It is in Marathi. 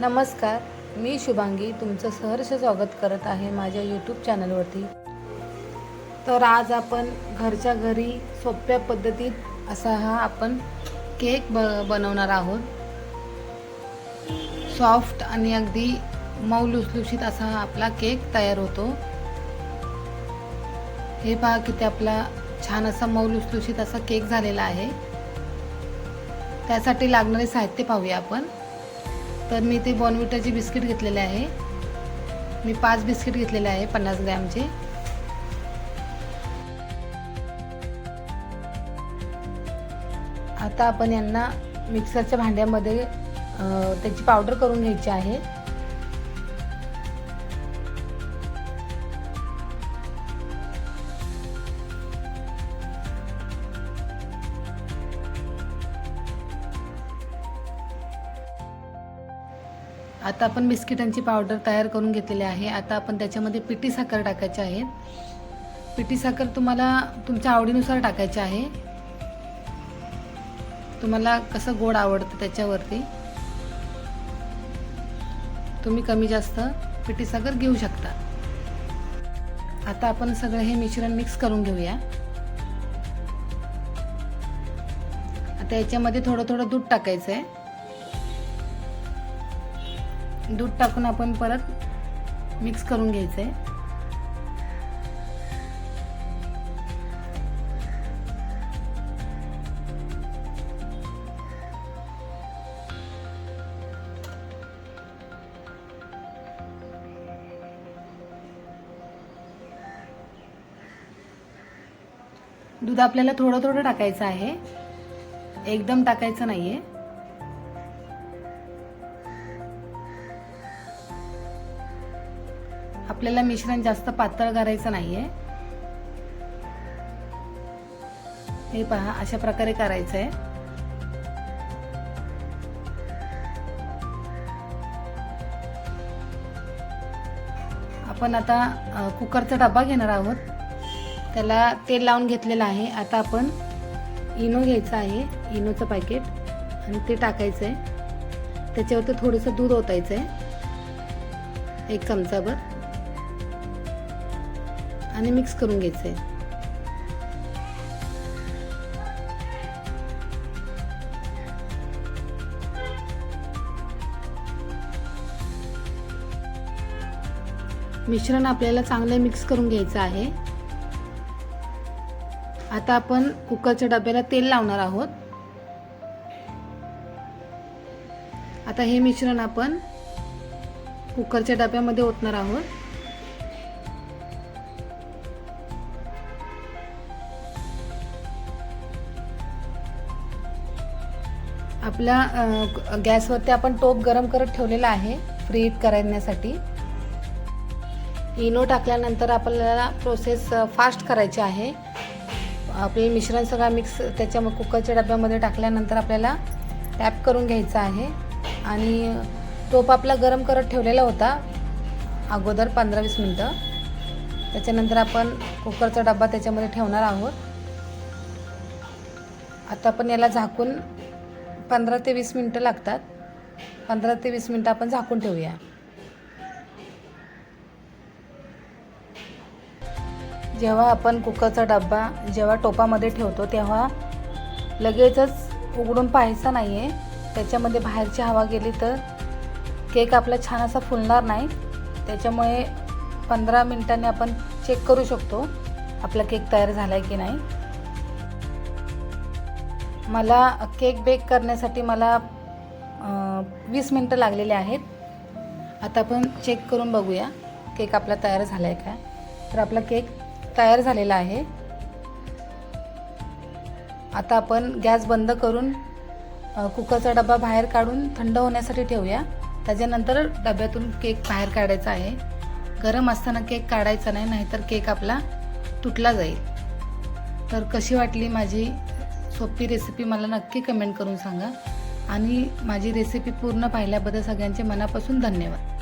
नमस्कार मी शुभांगी तुमचं सहर्ष स्वागत करत आहे माझ्या यूट्यूब चॅनलवरती तर आज आपण घरच्या घरी सोप्या पद्धतीत असा हा आपण केक ब बनवणार आहोत. सॉफ्ट आणि अगदी मऊ लुसलुशीत असा हा आपला केक तयार होतो. हे पहा किती आपला छान असा मऊ लुसलुशीत असा केक झालेला आहे. त्यासाठी लागणारे साहित्य पाहूया आपण. तर मी ते बॉनविटाचे बिस्किट घेतलेले आहे. मी पाच बिस्किट घेतलेले आहे पन्नास ग्रॅमचे. आता आपण यांना मिक्सरच्या भांड्यामध्ये त्याची पावडर करून घ्यायची आहे. आता आपण बिस्किटांची पावडर तयार करून घेतलेली आहे. आता आपण त्याच्यामध्ये पिठी साखर टाकायची आहे. पिठी साखर तुम्हाला तुमच्या आवडीनुसार टाकायची आहे. तुम्हाला कसं गोड आवडतं त्याच्यावरती. तुम्ही कमी जास्त पिठी साखर घेऊ शकता. आता आपण सगळं हे मिश्रण मिक्स करून घेऊया. आता याच्यामध्ये थोडं थोडं दूध टाकायचं आहे दूध टाकून आपण परत मिक्स करून घ्यायचं आहे दूध आपल्याला थोडं थोडं टाकायचं आहे. एकदम टाकायचं नाही आहे आपल्याला मिश्रण जास्त पातळ करायचं नाहीये. हे पहा अशा प्रकारे करायचं आहे आपण आता कुकरचा डबा घेणार आहोत. त्याला तेल लावून घेतलेलं आहे. आता आपण इनो घ्यायचं आहे इनोचं पॅकेट आणि ते टाकायचं आहे त्याच्यावरती थोडंसं दूध ओतायचं आहे एक चमचाभर. आणि मिक्स करून घ्यायचं आहे मिश्रण आपल्याला चांगलं मिक्स करून घ्यायचं आहे. आता आपण कुकरच्या डब्याला तेल लावणार आहोत. आता हे मिश्रण आपण कुकरच्या डब्यामध्ये ओतणार आहोत. आपला गॅसवरती आपण टोप गरम करत ठेवलेला आहे फ्री हीट करण्यासाठी इनो टाकल्यानंतर आपल्याला प्रोसेस फास्ट करायची आहे. आपले मिश्रण सगळा मिक्स त्याच्या कुकरच्या डब्यामध्ये टाकल्यानंतर आपल्याला टॅप करून घ्यायचा आहे. आणि टोप आपला गरम करत ठेवलेला होता अगोदर पंधरा वीस मिनटं. त्याच्यानंतर आपण कुकरचा डब्बा त्याच्यामध्ये ठेवणार आहोत. आता आपण याला झाकून पंधरा ते वीस मिनटं लागतात. पंधरा ते वीस मिनटं आपण झाकून ठेवूया. जेव्हा आपण कुकरचा डब्बा जेव्हा टोपामध्ये ठेवतो तेव्हा लगेचच उघडून पाहायचा नाही आहे त्याच्यामध्ये बाहेरची हवा गेली तर केक आपला छान असा फुलणार नाही. त्याच्यामुळे पंधरा मिनटांनी आपण चेक करू शकतो आपला केक तयार झाला आहे की नाही. मला केक बेक करण्यासाठी मला वीस मिनटं लागलेले आहेत. आता आपण चेक करून बघूया केक आपला तयार झाला आहे का? तर आपला केक तयार झालेला आहे. आता आपण गॅस बंद करून कुकरचा डबा बाहेर काढून थंड होण्यासाठी ठेवूया. त्याच्यानंतर डब्यातून केक बाहेर काढायचा आहे. गरम असताना केक काढायचा नाही नाहीतर केक आपला तुटला जाईल. तर कशी वाटली माझी सोपी रेसिपी मला नक्की कमेंट करून सांगा. आणि माझी रेसिपी पूर्ण पाहिल्याबद्दल सगळ्यांचे मनापासून धन्यवाद.